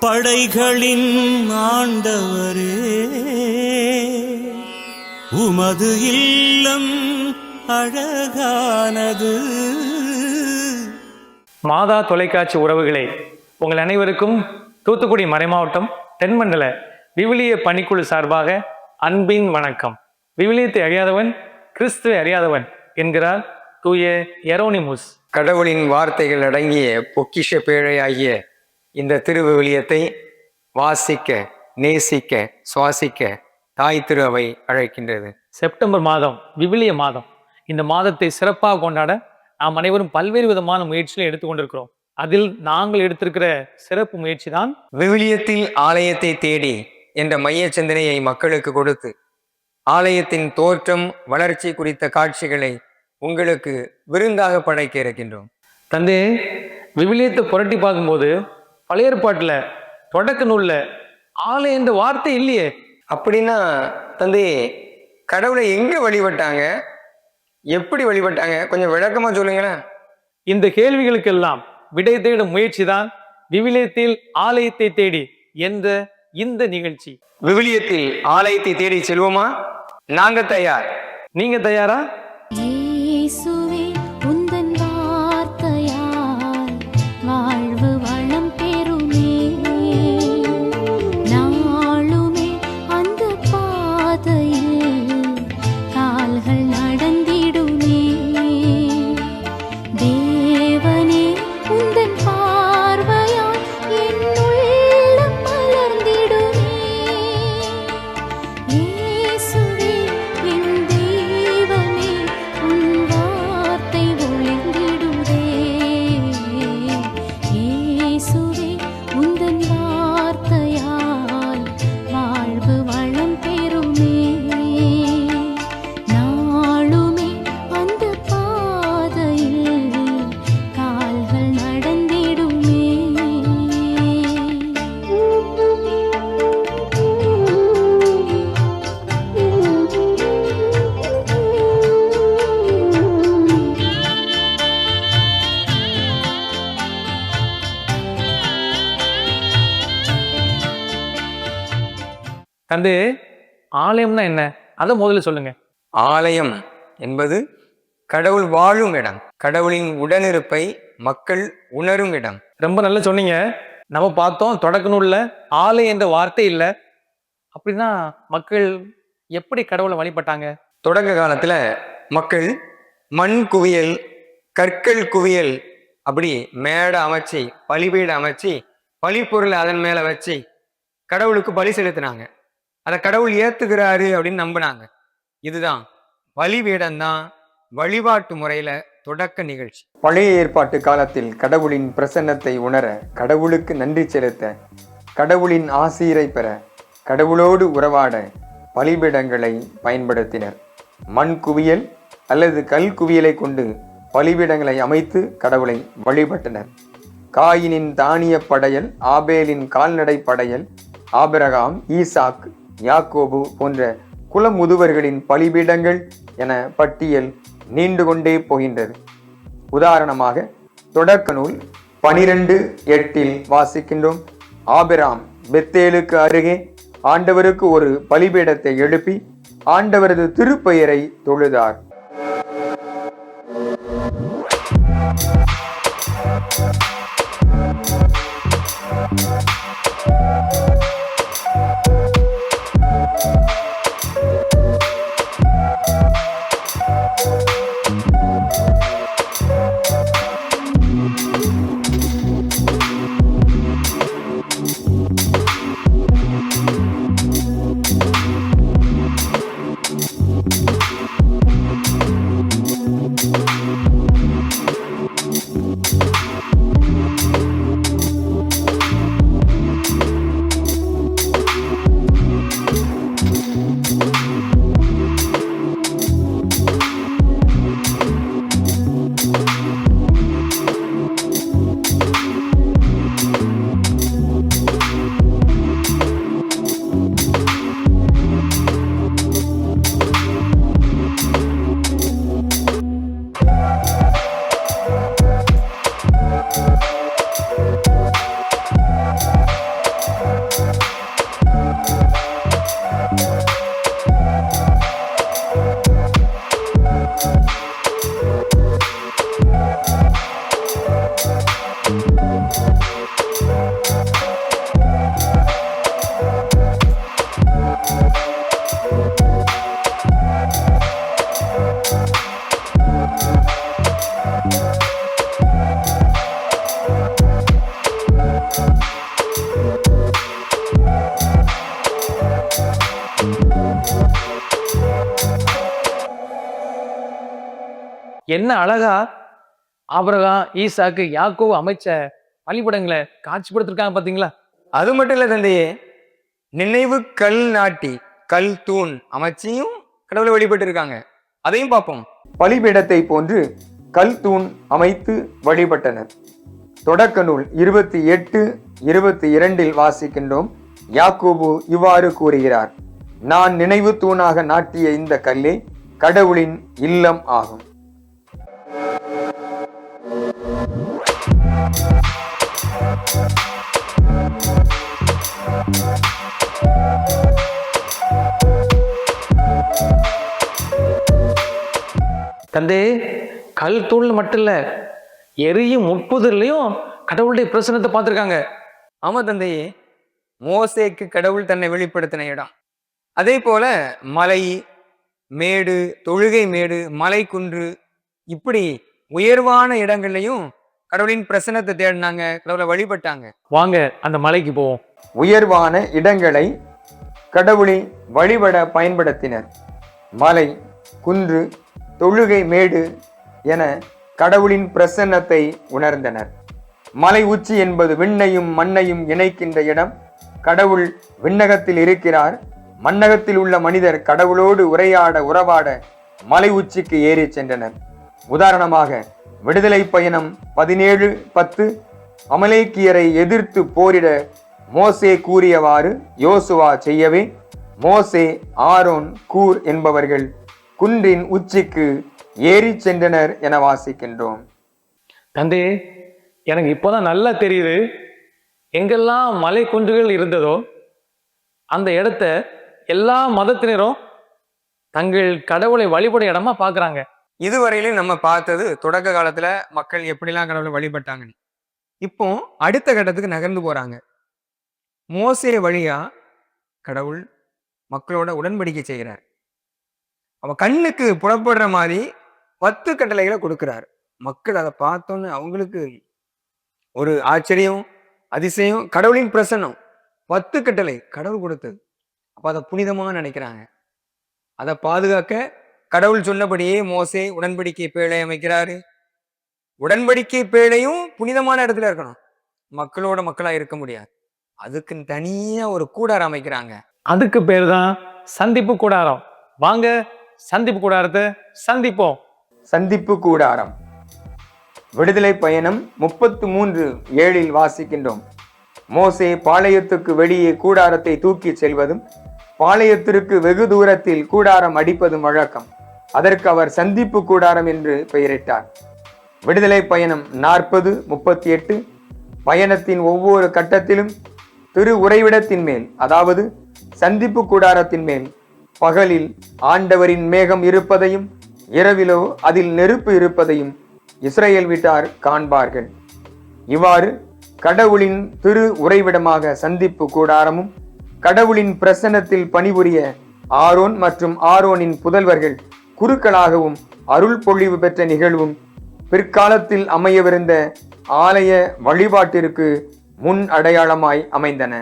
படைகளின் ஆண்டவரே உமது இல்லம் அழகானது. மாதா தொலைக்காட்சி உறவுகளே உங்கள் அனைவருக்கும் தூத்துக்குடி மறைமாவட்டம் தென்மண்டல விவிலிய பணிக்குழு சார்பாக அன்பின் வணக்கம். விவிலியத்தை அறியாதவன் கிறிஸ்துவை அறியாதவன் என்கிறார் தூய எரோனிமுஸ். கடவுளின் வார்த்தைகள் அடங்கிய பொக்கிஷ பேழையாகிய இந்த திருவிவிலியத்தை வாசிக்க நேசிக்க சுவாசிக்க தாய் திரு அவை அழைக்கின்றது. செப்டம்பர் மாதம் விவிலிய மாதம். இந்த மாதத்தை சிறப்பாக கொண்டாட நாம் அனைவரும் பல்வேறு விதமான முயற்சிகளை எடுத்துக்கொண்டிருக்கிறோம் அதில் நாங்கள் எடுத்திருக்கிற சிறப்பு முயற்சி தான் விவிலியத்தில் ஆலயத்தை தேடி என்ற மைய சிந்தனையை மக்களுக்கு கொடுத்து ஆலயத்தின் தோற்றம் வளர்ச்சி குறித்த காட்சிகளை உங்களுக்கு விருந்தாக படைக்க இருக்கின்றோம். தந்தை விவிலியத்தை புரட்டி பார்க்கும்போது பழைய ஏற்பாட்டில் தொடக்க நூல்ல ஆலை என்ற வார்த்தை இல்லையே. அப்படின்னா தந்தை கடவுளை எங்க வழிபட்டாங்க? எப்படி வழிபட்டாங்க? கொஞ்சம் விளக்கமா சொல்லுங்களேன். இந்த கேள்விகளுக்கெல்லாம் விடை தேடும் முயற்சி தான் விவிலியத்தில் ஆலயத்தை தேடி என்ற இந்த நிகழ்ச்சி. விவிலியத்தில் ஆலயத்தை தேடி செல்வோமா? நாங்க தயார். நீங்க தயாரா? தந்து ஆலயம்னா என்ன? அதை முதல்ல சொல்லுங்க. ஆலயம் என்பது கடவுள் வாழும் இடம். கடவுளின் உடனிருப்பை மக்கள் உணரும் இடம். ரொம்ப நல்லா சொன்னீங்க. நம்ம பார்த்தோம் தொடக்க நூல்ல ஆலை என்ற வார்த்தை இல்லை. அப்படின்னா மக்கள் எப்படி கடவுளை வழிபட்டாங்க? தொடக்க காலத்துல மக்கள் மண் குவியல் கற்கள் குவியல் அப்படி மேடை அமைச்சு பலிபீடை அமைச்சு பலிப்பொருளை அதன் மேல வச்சு கடவுளுக்கு பலி செலுத்தினாங்க. அதை கடவுள் ஏத்துக்கிறாரு அப்படின்னு நம்பினாங்க. இதுதான் பலிபீடம் தான் வழிபாட்டு முறையில தொடக்க நிகழ்ச்சி. பழைய ஏற்பாட்டு காலத்தில் கடவுளின் பிரசன்னத்தை உணர கடவுளுக்கு நன்றி செலுத்த கடவுளின் ஆசீரை பெற கடவுளோடு உறவாட பலிபீடங்களை பயன்படுத்தினர். மண் குவியல் அல்லது கல் குவியலை கொண்டு பலிபீடங்களை அமைத்து கடவுளை வழிபட்டனர். காயினின் தானிய படையல் ஆபேலின் கால்நடை படையல் ஆபிரகாம் ஈசாக் யாக்கோபு போன்ற குலமுதுவர்களின் பலிபீடங்கள் என பட்டியல் நீண்டு கொண்டே போகின்றது. உதாரணமாக தொடக்க நூல் பனிரெண்டு எட்டில் வாசிக்கின்றோம். ஆபிராம் பெத்தேலுக்கு அருகே ஆண்டவருக்கு ஒரு பலிபீடத்தை எழுப்பி ஆண்டவரது திருப்பெயரை தொழுதார். என்ன அழகா? ஆபிரகாம் ஈசாக்கு யாக்கோவு அமைச்ச பலிபடங்களை காட்சிப்படுத்திருக்காங்க பாத்தீங்களா அது மட்டும் இல்ல தந்தையே நினைவு கல் நாட்டி கல் தூண் அமைச்சியும் கடவுளை வழிபட்டு இருக்காங்க அதையும் பார்ப்போம். பலிபீடத்தை போன்று கல் தூண் அமைத்து வழிபட்டனர். தொடக்க நூல் இருபத்தி எட்டு இருபத்தி இரண்டில் வாசிக்கின்றோம். யாக்கோபு இவ்வாறு கூறுகிறார் நான் நினைவு தூணாக நாட்டிய இந்த கல்லே கடவுளின் இல்லம் ஆகும். தந்தே கல் தூண்ல மட்டும் இல்ல எரியும் முட்புதர்லயும் கடவுளுடைய பிரசனத்தை பார்த்திருக்காங்க. ஆமா தந்தையே மோசேக்கு கடவுள் தன்னை வெளிப்படுத்தின இடம். அதே போல மலை மேடு தொழுகை மேடு மலை குன்று இப்படி உயர்வான இடங்கள்லையும் கடவுளின் பிரசன்னத்தை தேடினாங்க கடவுளை வழிபட்டாங்க. வாங்க அந்த மலைக்கு போவோம். உயர்வான இடங்களை கடவுளை வழிபட பயன்படுத்தினர் மலை குன்று தொழுகை மேடு என கடவுளின் பிரசன்னத்தை உணர்ந்தனர். மலை உச்சி என்பது விண்ணையும் மண்ணையும் இணைக்கின்ற இடம். கடவுள் விண்ணகத்தில் இருக்கிறார். மண்ணகத்தில் உள்ள மனிதர் கடவுளோடு உரையாட உறவாட மலை உச்சிக்கு ஏறி சென்றனர். உதாரணமாக விடுதலை பயணம் பதினேழு பத்து அமலேக்கியரை எதிர்த்து போரிட மோசே கூறியவாறு யோசுவா செய்யவே மோசே ஆரோன் கூர் என்பவர்கள் குன்றின் உச்சிக்கு ஏறி சென்றனர் என வாசிக்கின்றோம். தந்தே எனக்கு இப்போதான் நல்லா தெரியுது. எங்கெல்லாம் மலை குன்றுகள் இருந்ததோ அந்த இடத்த எல்லா மதத்தினரும் தங்கள் கடவுளை வழிபட இடமா பார்க்கறாங்க. இதுவரையிலும் நம்ம பார்த்தது தொடக்க காலத்துல மக்கள் எப்படிலாம் கடவுளை வழிபட்டாங்கன்னு. இப்போ அடுத்த கட்டத்துக்கு நகர்ந்து போறாங்க. மோசே வழியா கடவுள் மக்களோட உடன்படிக்கை செய்கிறார் அவன் கண்ணுக்கு புறப்படுற மாதிரி பத்து கட்டளைகளை கொடுக்குறாரு. மக்கள் அதை பார்த்தோன்னு அவங்களுக்கு ஒரு ஆச்சரியம் அதிசயம் கடவுளின் பிரசன்னம். பத்து கட்டளை கடவுள் கொடுத்தது. அப்போ அதை புனிதமாக நினைக்கிறாங்க. அதை பாதுகாக்க கடவுள் சொன்னபடியே மோசே உடன்படிக்கை பேழை அமைக்கிறாரு. உடன்படிக்கை பேழையும் புனிதமான இடத்துல இருக்கணும். மக்களோட மக்களா இருக்க முடியாது. அதுக்குன்னு தனியா ஒரு கூடாரம் அமைக்கிறாங்க. அதுக்கு பேர் தான் சந்திப்பு கூடாரம். வாங்க சந்திப்பு கூடாரத்தை சந்திப்போம். சந்திப்பு கூடாரம். விடுதலை பயணம் முப்பத்து மூன்று ஏழில் வாசிக்கின்றோம். மோசே பாளையத்துக்கு வெளியே கூடாரத்தை தூக்கிச் செல்வதும் பாளையத்திற்கு வெகு தூரத்தில் கூடாரம் அடிப்பதும் வழக்கம். அதற்கு அவர் சந்திப்பு கூடாரம் என்று பெயரிட்டார். விடுதலை பயணம் நாற்பது முப்பத்தி எட்டு பயணத்தின் ஒவ்வொரு கட்டத்திலும் திரு உறைவிடத்தின் மேல் அதாவது சந்திப்பு கூடாரத்தின் மேல் பகலில் ஆண்டவரின் மேகம் இருப்பதையும் இரவிலோ அதில் நெருப்பு இருப்பதையும் இஸ்ரேல் வீட்டார் காண்பார்கள். இவ்வாறு கடவுளின் திரு உறைவிடமாக சந்திப்பு கூடாரமும் கடவுளின் பிரசன்னத்தில் பணிபுரிய ஆரோன் மற்றும் ஆரோனின் புதல்வர்கள் குருக்களாகவும் அருள் பொழிவு பெற்ற நிகழ்வும் பிற்காலத்தில் அமையவிருந்த ஆலய வழிபாட்டிற்கு முன் அடையாளமாய் அமைந்தன.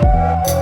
Thank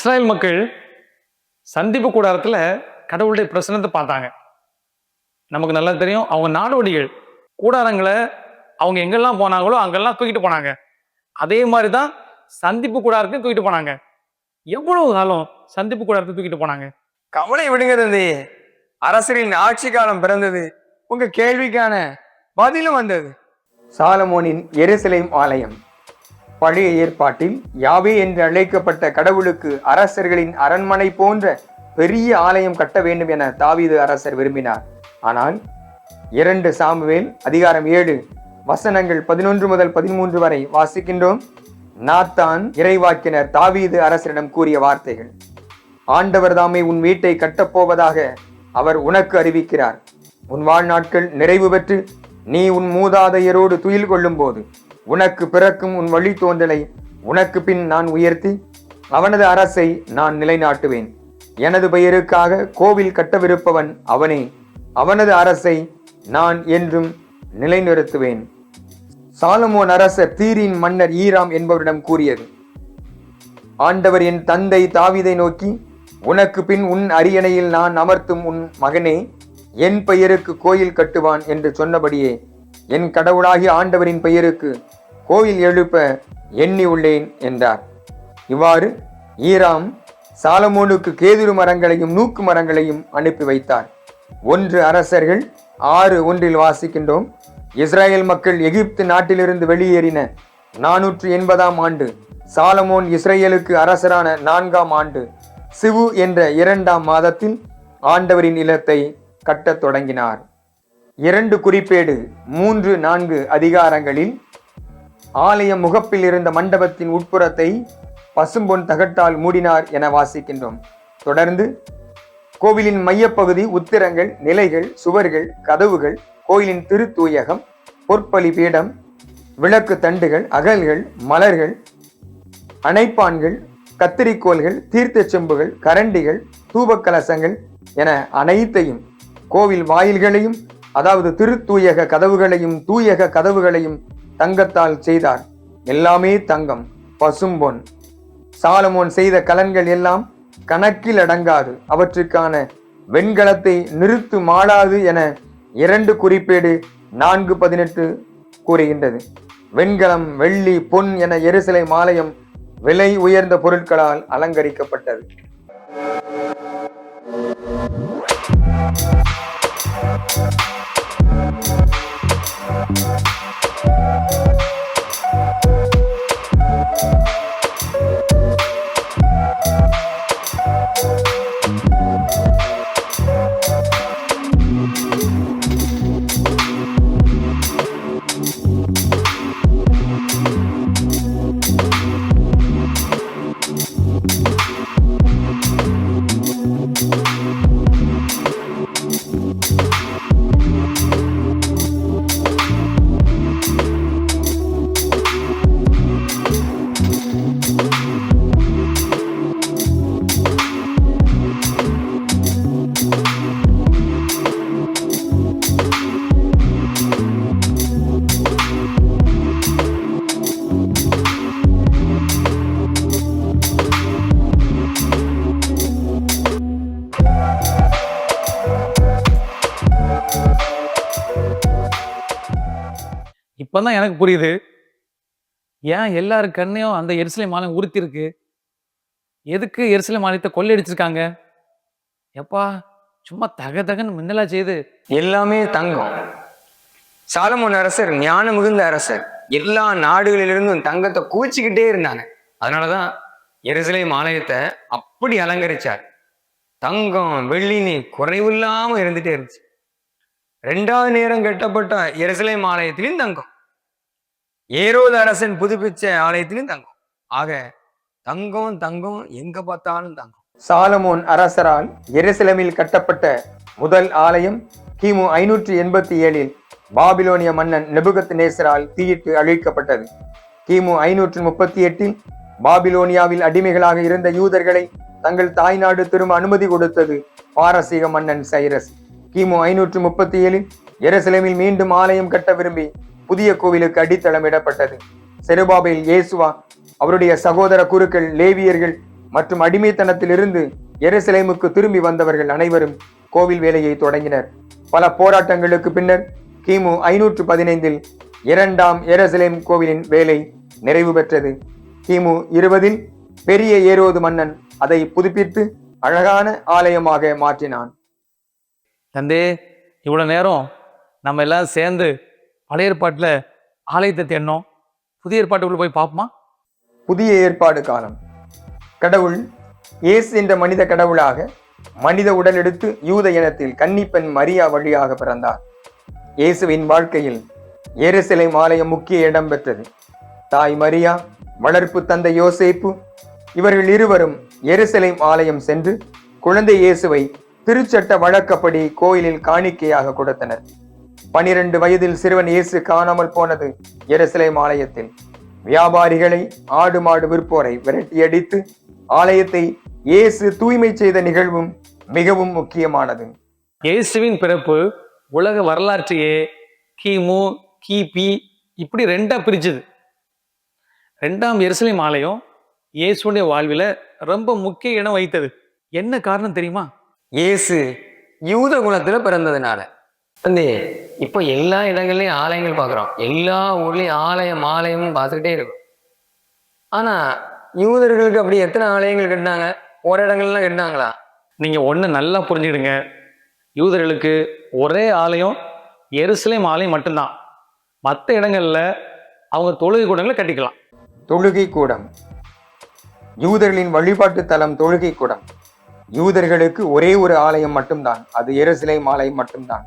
இஸ்ராயல் மக்கள் சந்திப்பு கூடாரத்துல கடவுளுடைய பிரசனத்தை பார்த்தாங்க. நமக்கு நல்லா தெரியும் அவங்க நாடோடிகள் கூடாரங்களை அவங்க எங்கெல்லாம் போனாங்களோ அங்கெல்லாம் தூக்கிட்டு போனாங்க. அதே மாதிரி தான் சந்திப்பு கூடாரத்தையும் தூக்கிட்டு போனாங்க. எவ்வளவு காலம் சந்திப்பு கூடாரத்தை தூக்கிட்டு போனாங்க? கவலை விடுங்க தந்தி அரசரின் ஆட்சி காலம் பிறந்தது. உங்க கேள்விக்கான பதிலும் வந்தது. சாலமோனின் எருசலேம் ஆலயம். பழைய ஏற்பாட்டில் யாவே என்று அழைக்கப்பட்ட கடவுளுக்கு அரசர்களின் அரண்மனை போன்ற பெரிய ஆலயம் கட்ட வேண்டும் என தாவீது அரசர் விரும்பினார். ஆனால் இரண்டு சாமுவேல் அதிகாரம் ஏழு வசனங்கள் பதினொன்று முதல் பதிமூன்று வரை வாசிக்கின்றோம். நாத்தான் இறைவாக்கினர் தாவீது அரசரிடம் கூறிய வார்த்தைகள் ஆண்டவர் தாமே உன் வீட்டை கட்டப்போவதாக அவர் உனக்கு அறிவிக்கிறார். உன் வாழ்நாட்கள் நிறைவு பெற்று நீ உன் மூதாதையரோடு துயில் கொள்ளும் போது உனக்கு பிறக்கும் உன் வழி தோன்றலை. உனக்கு பின் நான் உயர்த்தி அவனது அரசை நான் நிலைநாட்டுவேன். எனது பெயருக்காக கோவில் கட்டவிருப்பவன் அவனே. அவனது அரசை நான் என்றும் நிலைநிறுத்துவேன். சாலமோன் அரசர் தீரின் மன்னர் ஈராம் என்பவரிடம் கூறியது. ஆண்டவர் என் தந்தை தாவிதை நோக்கி உனக்கு பின் உன் அரியணையில் நான் அமர்த்தும் உன் மகனே என் பெயருக்கு கோயில் கட்டுவான் என்று சொன்னபடியே என் கடவுளாகிய ஆண்டவரின் பெயருக்கு கோயில் எழுப்ப எண்ணி உள்ளேன் என்றார். இவ்வாறு ஈராம் சாலமோனுக்கு கேதுரு மரங்களையும் நூக்கு மரங்களையும் அனுப்பி வைத்தார். ஒன்று அரசர்கள் ஆறு ஒன்றில் வாசிக்கின்றோம். இஸ்ரேல் மக்கள் எகிப்து நாட்டிலிருந்து வெளியேறின நானூற்று எண்பதாம் ஆண்டு. சாலமோன் இஸ்ரேலுக்கு அரசரான நான்காம் ஆண்டு. சிவு என்ற இரண்டாம் மாதத்தில் ஆண்டவரின் இல்லத்தை கட்டத் தொடங்கினார். இரண்டு குறிப்பேடு மூன்று நான்கு அதிகாரங்களில் ஆலய முகப்பில் இருந்த மண்டபத்தின் உட்புறத்தை பசும்பொன் தகட்டால் மூடினார் என வாசிக்கின்றோம். தொடர்ந்து கோவிலின் மையப்பகுதி உத்திரங்கள் நிலைகள் சுவர்கள் கதவுகள் கோயிலின் திருத்தூயகம் பொற்பலி பீடம் விளக்கு தண்டுகள் அகல்கள் மலர்கள் அணைப்பான்கள் கத்திரிக்கோள்கள் தீர்த்தச் செம்புகள் கரண்டிகள் தூபக்கலசங்கள் என அனைத்தையும் கோவில் வாயில்களையும் அதாவது திருத்தூயக கதவுகளையும் தூயக கதவுகளையும் தங்கத்தால் செய்தார். எல்லாமே தங்கம் பசும்பொன். சாலமோன் செய்த கலன்கள் எல்லாம் கணக்கில் அடங்காது. அவற்றுக்கான வெண்கலத்தை நிறுத்து மாடாது என இரண்டு குறிப்பேடு நான்கு பதினெட்டு கூறுகின்றது. வெண்கலம் வெள்ளி பொன் என எருசலை மாலயம் விலை உயர்ந்த பொருட்களால் அலங்கரிக்கப்பட்டது. தான் எனக்கு புரியுது. ஏன் எல்லாரு கண்ணையும் அந்த எரிசலை மாநிலம் உறுத்திருக்கு? எதுக்கு எரிசலை மாநிலத்தை கொள்ளையடிச்சிருக்காங்க? எப்பா சும்மா தக தகன்னு மின்னலா செய்து எல்லாமே தங்கம். சாலமோன் அரசர் ஞான மிகுந்த அரசர் எல்லா நாடுகளிலிருந்தும் தங்கத்தை குவிச்சுக்கிட்டே இருந்தாங்க. அதனாலதான் எருசலேம் ஆலயத்தை அப்படி அலங்கரிச்சார். தங்கம் வெள்ளினி குறைவில்லாம இருந்துட்டே இருந்துச்சு. ரெண்டாவது நேரம் கட்டப்பட்ட எருசலேம் ஆலயத்திலும் தங்கம். ஏரோது அரசன் புதுப்பிச்ச ஆலயத்திலும் தங்கம். ஆக தங்கம் தங்கம் எங்க பார்த்தாலும் தங்கம். சாலமோன் அரசரால் எருசலமில் கட்டப்பட்ட முதல் ஆலயம் கிமு ஐநூற்றி எண்பத்தி ஏழில் பாபிலோனிய மன்னன் நெபுகத் நேசரால் தீயிட்டு அழிக்கப்பட்டது. கிமு ஐநூற்று முப்பத்தி எட்டில் பாபிலோனியாவில் அடிமைகளாக இருந்த யூதர்களை தங்கள் தாய்நாடு திரும்ப அனுமதி கொடுத்தது பாரசீக மன்னன் சைரஸ். கிமு ஐநூற்று முப்பத்தி ஏழில் எருசலேமில் மீண்டும் ஆலயம் கட்ட விரும்பி புதிய கோவிலுக்கு அடித்தளமிடப்பட்டது. செருபாபையில் செருபாபேல் இயேசுவா அவருடைய சகோதர குருக்கள் லேவியர்கள் மற்றும் அடிமைத்தனத்திலிருந்து எருசலேமுக்கு திரும்பி வந்தவர்கள் அனைவரும் கோவில் வேலையை தொடங்கினர். பல போராட்டங்களுக்கு பின்னர் கிமு ஐநூற்று பதினைந்தில் இரண்டாம் எருசலேம் கோவிலின் வேலை நிறைவு பெற்றது. கிமு இருபதில் பெரிய ஏரோது மன்னன் அதை புதுப்பித்து அழகான ஆலயமாக மாற்றினான். தந்தே இவ்வளோ நேரம் நம்ம எல்லாம் சேர்ந்து பழைய ஏற்பாட்டில் ஆலயத்தை தேடணும். புதிய ஏற்பாட்டுக்குள்ள போய் பார்ப்போமா? புதிய ஏற்பாடு காலம். கடவுள் இயேசு என்ற மனித கடவுளாக மனித உடல் எடுத்து யூத இனத்தில் கன்னிப்பெண் மரியா வழியாக பிறந்தார். இயேசுவின் வாழ்க்கையில் எருசலேம் ஆலயம் முக்கிய இடம் பெற்றது. தாய் மரியா வளர்ப்பு தந்தை யோசேப்பு இவர்கள் இருவரும் எருசலேம் ஆலயம் சென்று குழந்தை இயேசுவை திருச்சட்ட வழக்கப்படி கோயிலில் காணிக்கையாக கொடுத்தனர். பனிரெண்டு வயதில் சிறுவன் இயேசு காணாமல் போனது எருசலேம் ஆலயத்தில். வியாபாரிகளை ஆடு மாடு விற்போரை விரட்டியடித்து ஆலயத்தை இயேசு தூய்மை செய்த நிகழ்வும் மிகவும் முக்கியமானது. இயேசுவின் பிறப்பு உலக வரலாற்றையே கிமு கிபி இப்படி ரெண்டா பிரிச்சுது. ரெண்டாம் எருசலேம் ஆலயம் இயேசுடைய வாழ்வில் ரொம்ப முக்கிய இடம் வைத்தது என்ன காரணம் தெரியுமா? இயேசு யூத குலத்துல பிறந்ததுனால. வந்து இப்போ எல்லா இடங்கள்லையும் ஆலயங்கள் பார்க்குறோம். எல்லா ஊர்லேயும் ஆலயம் ஆலயமும் பார்த்துக்கிட்டே இருக்கும். ஆனால் யூதர்களுக்கு அப்படி எத்தனை ஆலயங்கள் கட்டினாங்க? ஒரு இடங்கள்லாம் கட்டினாங்களா? நீங்கள் ஒன்று நல்லா புரிஞ்சுக்கிடுங்க. யூதர்களுக்கு ஒரே ஆலயம் எருசலேம் ஆலயம் மட்டும்தான். மற்ற இடங்களில் அவங்க தொழுகை கூடங்களை கட்டிக்கலாம். தொழுகை கூடம். யூதர்களின் வழிபாட்டு தலம் தொழுகை கூடம். யூதர்களுக்கு ஒரே ஒரு ஆலயம் மட்டும்தான். அது எருசலேம் ஆலயம் மட்டும்தான்.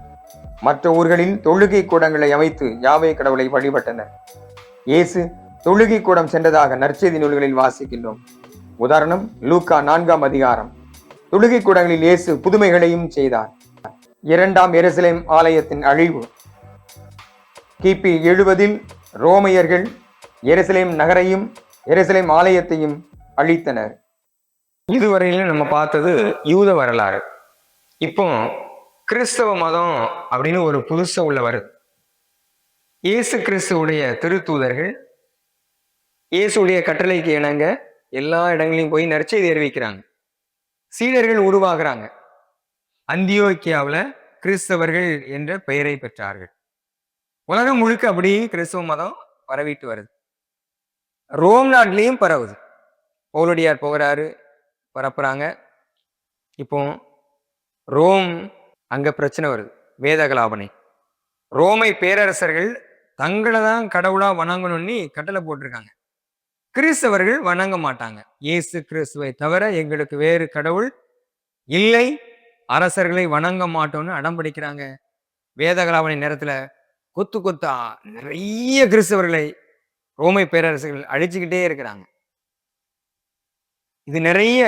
மற்ற ஊர்களில் தொழுகை கூடங்களை அமைத்து யாவே கடவுளை வழிபட்டனர். இயேசு தொழுகை கூடம் சென்றதாக நற்செய்தி நூல்களில் வாசிக்கின்றோம். உதாரணம் லூக்கா நான்காம் அதிகாரம். தொழுகை கூடங்களில் இயேசு புதுமைகளையும் செய்தார். இரண்டாம் எருசலேம் ஆலயத்தின் அழிவு. கிபி எழுபதில் ரோமையர்கள் எருசலேம் நகரையும் எருசலேம் ஆலயத்தையும் அழித்தனர். இதுவரையிலும் நம்ம பார்த்தது யூத வரலாறு. இப்போ கிறிஸ்தவ மதம் அப்படின்னு ஒரு புதுசாக உள்ள வருது இயேசு கிறிஸ்துவுடைய திருத்தூதர்கள் இயேசுடைய கட்டளைக்கு இணங்க எல்லா இடங்களையும் போய் நற்செய்தி அறிவிக்கிறாங்க. சீடர்கள் உருவாகிறாங்க. அந்தியோக்கியாவில் கிறிஸ்தவர்கள் என்ற பெயரை பெற்றார்கள். உலகம் முழுக்க அப்படியே கிறிஸ்தவ மதம் பரவிட்டு வருது. ரோம் நாட்டிலையும் பரவுது. பவுலடியார் போகிறாரு பரப்புறாங்க. இப்போ ரோம் அங்கே பிரச்சனை வருது. வேதகலாபனை. ரோமை பேரரசர்கள் தங்களை தான் கடவுளாக வணங்கணும்னு கட்டளை போட்டிருக்காங்க. கிறிஸ்தவர்கள் வணங்க மாட்டாங்க. இயேசு கிறிஸ்துவை தவிர எங்களுக்கு வேறு கடவுள் இல்லை. அரசர்களை வணங்க மாட்டோம்னு அடம் பிடிக்கிறாங்க. வேதகலாபனை நேரத்தில் கொத்து கொத்தா நிறைய கிறிஸ்தவர்களை ரோமை பேரரசர்கள் அழிச்சுக்கிட்டே இருக்கிறாங்க. இது நிறைய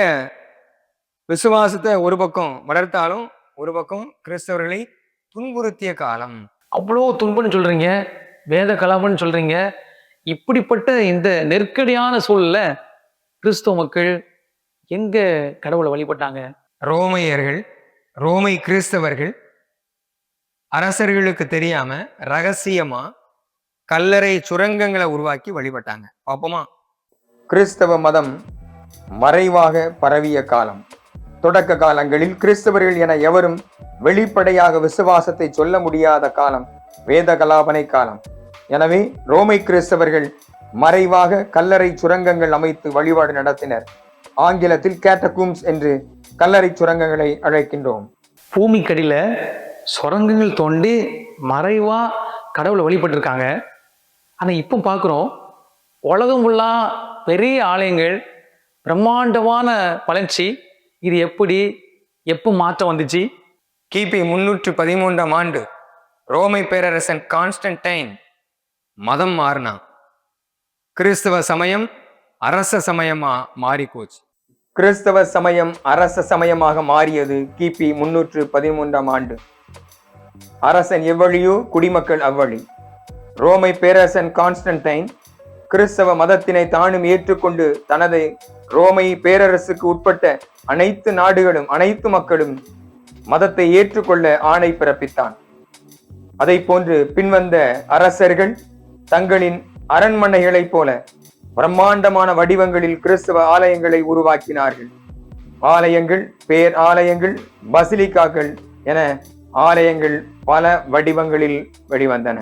விசுவாசத்தை ஒரு பக்கம் வளர்த்தாலும் ஒரு பக்கம் கிறிஸ்தவர்களை துன்புறுத்திய காலம். அவ்வளோ துன்பம்னு சொல்கிறீங்க வேத கலாபம்னு சொல்கிறீங்க இப்படிப்பட்ட இந்த நெருக்கடியான சூழல்ல கிறிஸ்தவ மக்கள் எங்க கடவுளை வழிபட்டாங்க? ரோமையர்கள் ரோமை கிறிஸ்தவர்கள் அரசர்களுக்கு தெரியாம ரகசியமா கல்லறை சுரங்கங்களை உருவாக்கி வழிபட்டாங்க. பாப்போமா? கிறிஸ்தவ மதம் மறைவாக பரவிய காலம். தொடக்க காலங்களில் கிறிஸ்தவர்கள் என எவரும் வெளிப்படையாக விசுவாசத்தை சொல்ல முடியாத காலம் வேத கலாபனை காலம். எனவே ரோமை கிறிஸ்தவர்கள் மறைவாக கல்லறை சுரங்கங்கள் அமைத்து வழிபாடு நடத்தினர். ஆங்கிலத்தில் கேட்டகூம்ஸ் என்று கல்லறை சுரங்கங்களை அழைக்கின்றோம். பூமிக்கடியில் சுரங்கங்கள் தோண்டி மறைவா கடவுளை வழிபட்டிருக்காங்க. ஆனால் இப்போ பார்க்குறோம் உலகம் ஃபுல்லாக பெரிய ஆலயங்கள் பிரம்மாண்டமான வளர்ச்சி இது எப்படி எப்போ மாற்றம் வந்துச்சு? கிபி முன்னூற்று பதிமூன்றாம் ஆண்டு ரோமை பேரரசன் கான்ஸ்டன்டைன் மதம் மாறினான் கிறிஸ்தவ சமயம் அரச சமயமா மாறி போச்சு கிறிஸ்தவ சமயம் அரச சமயமாக மாறியது கிபி முன்னூற்று பதிமூன்றாம் ஆண்டு. அரசன் எவ்வழியோ குடிமக்கள் அவ்வழி. ரோமை பேரரசன் கான்ஸ்டன்டைன் கிறிஸ்தவ மதத்தினை தானும் ஏற்றுக்கொண்டு தனது ரோமை பேரரசுக்கு உட்பட்ட அனைத்து நாடுகளும் அனைத்து மக்களும் மதத்தை ஏற்றுக்கொள்ள ஆணை பிறப்பித்தான். அதை போன்று பின்வந்த அரசர்கள் தங்களின் அரண்மனைகளைப் போல பிரம்மாண்டமான வடிவங்களில் கிறிஸ்தவ ஆலயங்களை உருவாக்கினார்கள். ஆலயங்கள் பேர் ஆலயங்கள் பசிலிக்காக்கள் என ஆலயங்கள் பல வடிவங்களில் வெளிவந்தன.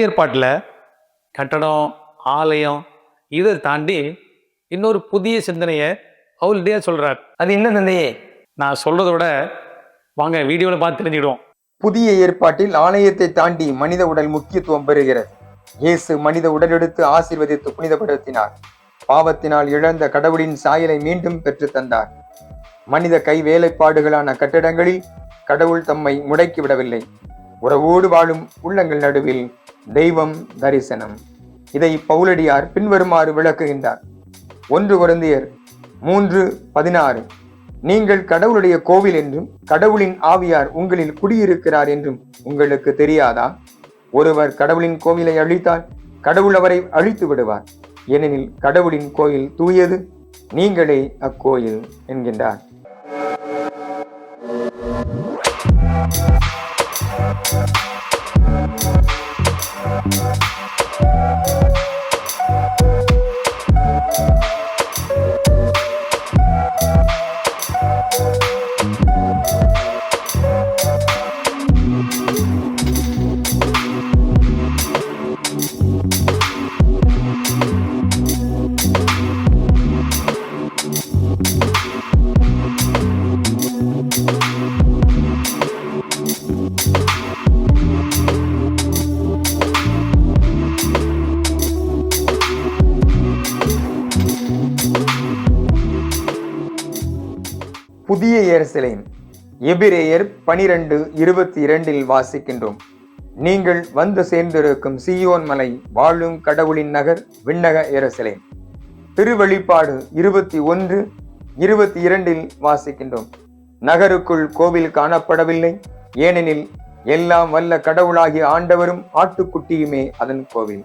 புதிய ஏற்பாட்டில் கட்டடம் ஆலயம் இதை தாண்டி இன்னொரு புதிய சிந்தனையை பவுல்டே சொல்றார். அது என்ன தந்தையே? நான் சொல்றதை விட வாங்க வீடியோவில் பார்த்து தெரிஞ்சுக்கிடுவோம். புதிய ஏற்பாட்டில் ஆலயத்தை தாண்டி மனித உடல் முக்கியத்துவம் பெறுகிறது. இயேசு மனித உடலெடுத்து ஆசீர்வதித்து புனிதப்படுத்தினார். பாவத்தினால் இழந்த கடவுளின் சாயலை மீண்டும் பெற்றுத் தந்தார். மனித கை வேலைப்பாடுகளான கட்டிடங்களில் கடவுள் தம்மை முடக்கி விடவில்லை. உறவோடு வாழும் உள்ளங்கள் நடுவில் தெய்வம் தரிசனம். இதை பவுலடியார் பின்வருமாறு விளக்குகின்றார். ஒன்று குருந்தியர் மூன்று பதினாறு. நீங்கள் கடவுளுடைய கோவில் என்றும் கடவுளின் ஆவியார் உங்களில் குடியிருக்கிறார் என்றும் உங்களுக்கு தெரியாதா? ஒருவர் கடவுளின் கோவிலை அழித்தால் கடவுள் அவரை அழித்து விடுவார். ஏனெனில் கடவுளின் கோயில் தூயது நீங்களே அக்கோயில் என்கின்றார். Yeah. எபிரேயர் பனிரெண்டு இருபத்தி இரண்டில் வாசிக்கின்றோம். நீங்கள் வந்து சேர்ந்திருக்கும் சியோன் மலை வாழும் கடவுளின் நகர் விண்ணக எருசலேம். திருவெளிப்பாடு இருபத்தி ஒன்று இருபத்தி இரண்டில் வாசிக்கின்றோம். நகருக்குள் கோவில் காணப்படவில்லை. ஏனெனில் எல்லாம் வல்ல கடவுளாகிய ஆண்டவரும் ஆட்டுக்குட்டியுமே அதன் கோவில்.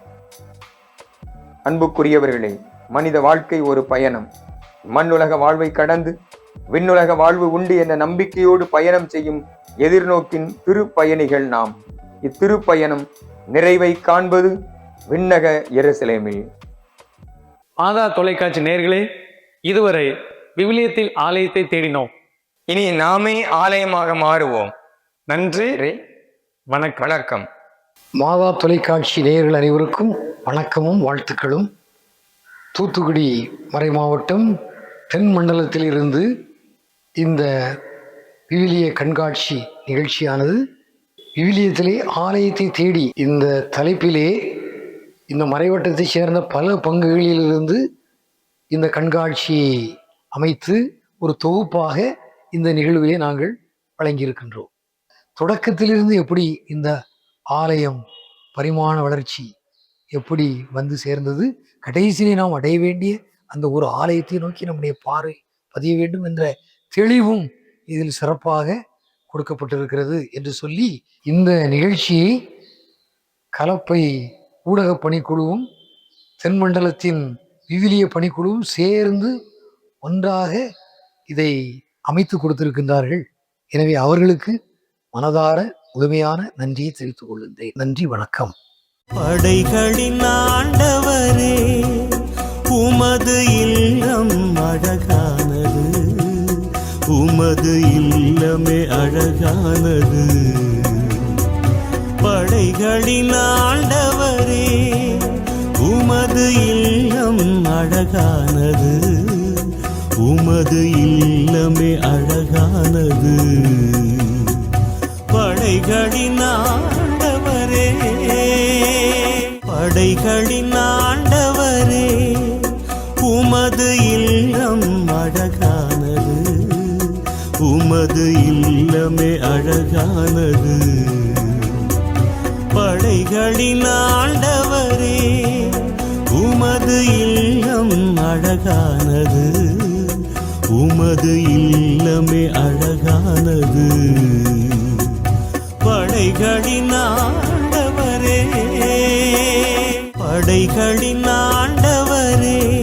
அன்புக்குரியவர்களே மனித வாழ்க்கை ஒரு பயணம். மண்ணுலக வாழ்வை கடந்து விண்ணுலக வாழ்வு உண்டு என்ற நம்பிக்கையோடு பயணம் செய்யும் எதிர்நோக்கின் திருப்பயணிகள் நாம். இத்திருப்பயணம் நிறைவை காண்பது விண்ணக எருசலேமில். மாதா தொலைக்காட்சி நேர்களே இதுவரை விவிலியத்தில் ஆலயத்தை தேடினோம். இனி நாமே ஆலயமாக மாறுவோம். நன்றி நன்றி. வணக்கம். வணக்கம். மாதா தொலைக்காட்சி நேயர்கள் அனைவருக்கும் வணக்கமும் வாழ்த்துக்களும். தூத்துக்குடி மறை மாவட்டம் தென் மண்டலத்தில் இருந்து இந்த விவிலிய கண்காட்சி நிகழ்ச்சியானது விவிலியத்திலே ஆலயத்தை தேடி இந்த தலைப்பிலே இந்த மறைவட்டத்தைச் சேர்ந்த பல பங்குகளிலிருந்து இந்த கண்காட்சியை அமைத்து ஒரு தொகுப்பாக இந்த நிகழ்விலே நாங்கள் வழங்கியிருக்கின்றோம். தொடக்கத்திலிருந்து எப்படி இந்த ஆலயம் பரிமாண வளர்ச்சி எப்படி வந்து சேர்ந்தது கடைசியிலே நாம் அடைய வேண்டிய அந்த ஒரு ஆலயத்தை நோக்கி நம்முடைய பார்வை பதிய வேண்டும் என்ற தெளிவும் இதில் சிறப்பாக கொடுக்கப்பட்டிருக்கிறது என்று சொல்லி இந்த நிகழ்ச்சியை கலப்பை ஊடக பணிக்குழுவும் தென்மண்டலத்தின் விவிலிய பணிக்குழுவும் சேர்ந்து ஒன்றாக இதை அமைத்து கொடுத்திருக்கின்றார்கள். எனவே அவர்களுக்கு மனதார முழுமையான நன்றியை தெரிவித்துக் கொள்கின்றேன். நன்றி வணக்கம். படைகளின் ஆண்டவரே உமது இல்லம் அழகா உமது இல்லமே அழகானது. படைகளின் ஆண்டவரே உமது இல்லம் அழகானது. உமது இல்லமே அழகானது. படைகளின் ஆண்டவரே படைகளின் உமது இல்லமே அழகானது. படைகளின் ஆண்டவரே உமது இல்லம் அழகானது. உமது இல்லமே அழகானது. படைகளின் ஆண்டவரே படைகளின் ஆண்டவரே